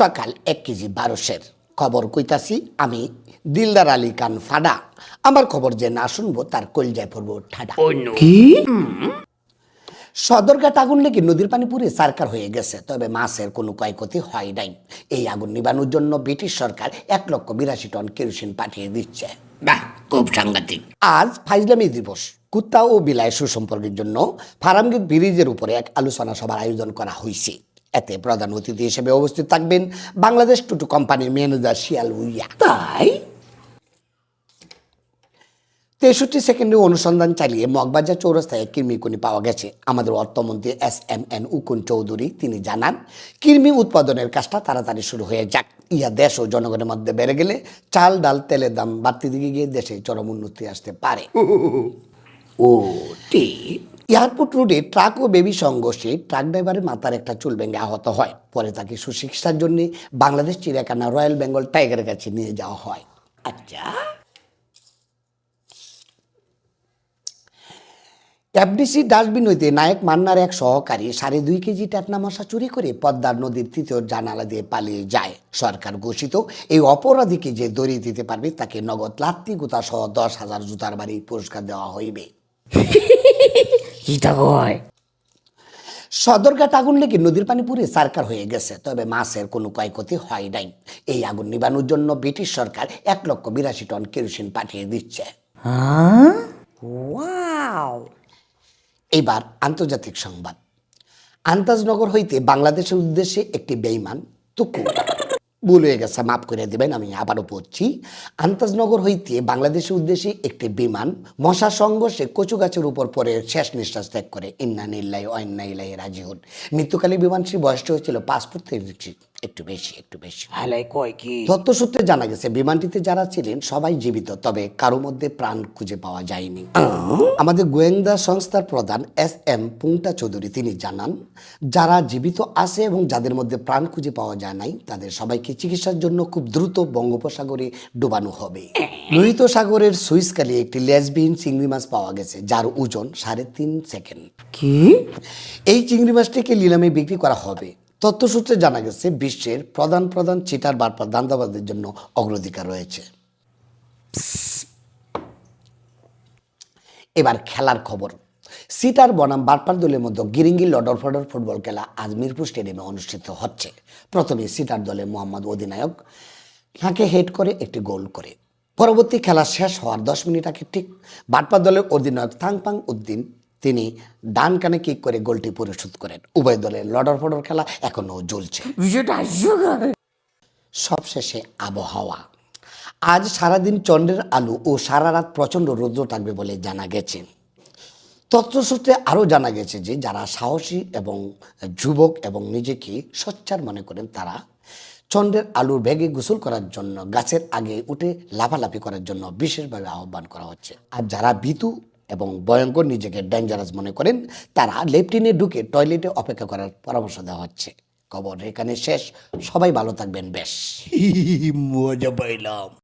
সকাল এক কেজি বারোশের। খবর কইতাছি আমি দিলদার আলী খান ফাডা। আমার খবর যে না শুনব তার কলজায় পড়ব ঠাডা। কি? সদরঘাট আগুন লেগে নদীর পানি পুরে সারকার হয়ে গেছে তবে মাছের কোনো ক্ষয়ক্ষতি হয় নাই। এই আগুন নিবানোর জন্য ব্রিটিশ সরকার এক লক্ষ বিরাশি টন কেরোসিন পাঠিয়ে দিচ্ছে। বাহ খুব সাংঘাতিক। আজ ফাইজলামি দিবস। কুত্তা ও বিলাই সুসম্পর্কের জন্য ফারামগেট ব্রিজের উপরে এক আলোচনা সভার আয়োজন করা হয়েছে এতে প্রধান অতিথি হিসেবে উপস্থিত থাকবেন বাংলাদেশ টুটু কোম্পানির ম্যানেজার শিয়াল উইয়া তাই তেষট্টি সেকেন্ডে অনুসন্ধান চালিয়ে মগবাজার চৌরাস্তায় কৃমিকুনি পাওয়া গেছে আমাদের অর্থমন্ত্রী এস এম এন উকুন চৌধুরী তিনি জানান কৃমি উৎপাদনের কাজটা তাড়াতাড়ি শুরু হয়ে যাক ইয়া দেশ ও জনগণের মধ্যে বেড়ে গেলে চাল ডাল তেলের দাম বাড়তি দিকে গিয়ে দেশে চরম উন্নতি আসতে পারে ও ঠিক এয়ারপোর্ট রোডে ট্রাক ও বেবি সংঘর্ষে ট্রাক ড্রাইভারের মাথার একটা চুল ভেঙে আহত হয়। পরে তাকে সুচিকিৎসার জন্য বাংলাদেশ, চিড়িয়াখানা, রয়্যাল বেঙ্গল টাইগারের কাছে নিয়ে যাওয়া হয়। আচ্ছা। এফডিসি ডাস্টবিন হইতে নায়ক মান্নার এক সহকারী সাড়ে দুই কেজি ট্যাটনা মশা চুরি করে পদ্মার নদীর তৃতীয় জানালা দিয়ে পালিয়ে যায়। সরকার ঘোষিত এই অপরাধীকে যে দড়িয়ে দিতে পারবে তাকে নগদ লাত্তি গুতা সহ দশ হাজার জুতার বাড়ি পুরস্কার দেওয়া হইবে। কিটা কয়? সদরঘাট আগুন লেগে নদীর পানি পুরে সারকার হয়ে গেছে তবে মাছের কোনো ক্ষয়ক্ষতি হয় নাই। এই আগুন নিবানোর জন্য ব্রিটিশ সরকার এক লক্ষ বিরাশি টন কেরোসিন পাঠিয়ে দিচ্ছে। হ্যাঁ? এবার আন্তর্জাতিক সংবাদ। আন্তাজনগর হইতে বাংলাদেশের উদ্দেশ্যে একটি বেইমান তুকু। ভুল হয়ে গেছে, মাফ করে দেবেন, আমি আবারও পড়ছি আন্তাজনগর হইতে বাংলাদেশের উদ্দেশ্যে একটি বিমান মশা সংঘর্ষে কচু গাছের উপর পরে শেষ নিঃশ্বাস ত্যাগ করে। ইন্না নিল্লাই অন্না ইলাই রাজিউন। মৃত্যুকালে বিমানটির বয়সটি হয়েছিল পাসপোর্ট থেকে একটু বেশি একটু বেশি। হালাই কয় কি? তথ্য সূত্রে জানা গেছে বিমানটিতে যারা ছিলেন সবাই জীবিত তবে কারও মধ্যে প্রাণ খুঁজে পাওয়া যায়নি। আমাদের গোয়েন্দা সংস্থার প্রধান এস এম পুংটা চৌধুরী তিনি জানান যারা জীবিত আছে এবং যাদের মধ্যে প্রাণ খুঁজে পাওয়া যায় নাই তাদের সবাইকে চিকিৎসার জন্য খুব দ্রুত বঙ্গোপসাগরে ডুবানো হবে। লোহিত সাগরের সুইসকালে একটি লেসবিহীন চিংড়ি মাছ পাওয়া গেছে যার ওজন সাড়ে তিন সেকেন্ড। কি? এই চিংড়ি মাছটিকে নিলামে বিক্রি করা হবে। তথ্যসূত্রে জানা গেছে, বিশ্বের প্রধান প্রধান চিটার বারপার দান্দাবাদের জন্য অগ্রাধিকার রয়েছে। এবার খেলার খবর। সিটার বনাম বারপার দলের মধ্যে গিরিঙ্গি লডর ফডর ফুটবল খেলা আজ মিরপুর স্টেডিয়ামে অনুষ্ঠিত হচ্ছে। প্রথমে সিটার দলের মোহাম্মদ অধিনায়ক তাকে হেড করে একটি গোল করে। পরবর্তী খেলা শেষ হওয়ার দশ মিনিট আগে ঠিক বাটপার দলের অধিনায়ক থাংপাং উদ্দিন তিনি ডান কানে কিক করে গোলটি পরিশোধ করেন। উভয় দলের লডর ফডর খেলা এখনও জ্বলছে। সবশেষে আবহাওয়া। আজ সারাদিন চন্দ্রের আলো ও সারা রাত প্রচণ্ড রৌদ্র থাকবে বলে জানা গেছে। তথ্যসূত্রে আরও জানা গেছে যে যারা সাহসী এবং যুবক এবং নিজেকে সোচ্চার মনে করেন তারা চন্দ্রের আলুর ব্যাগে গোসল করার জন্য গাছের আগে উঠে লাফালাফি করার জন্য বিশেষভাবে আহ্বান করা হচ্ছে। আর যারা ভীতু এবং ভয়ঙ্কর নিজেকে ডেঞ্জারাস মনে করেন, তারা লেফটিনে ঢুকে টয়লেটে অপেক্ষা করার পরামর্শ দেওয়া হচ্ছে। খবর এখানে শেষ। সবাই ভালো থাকবেন, বেশ। মজা পাইলাম।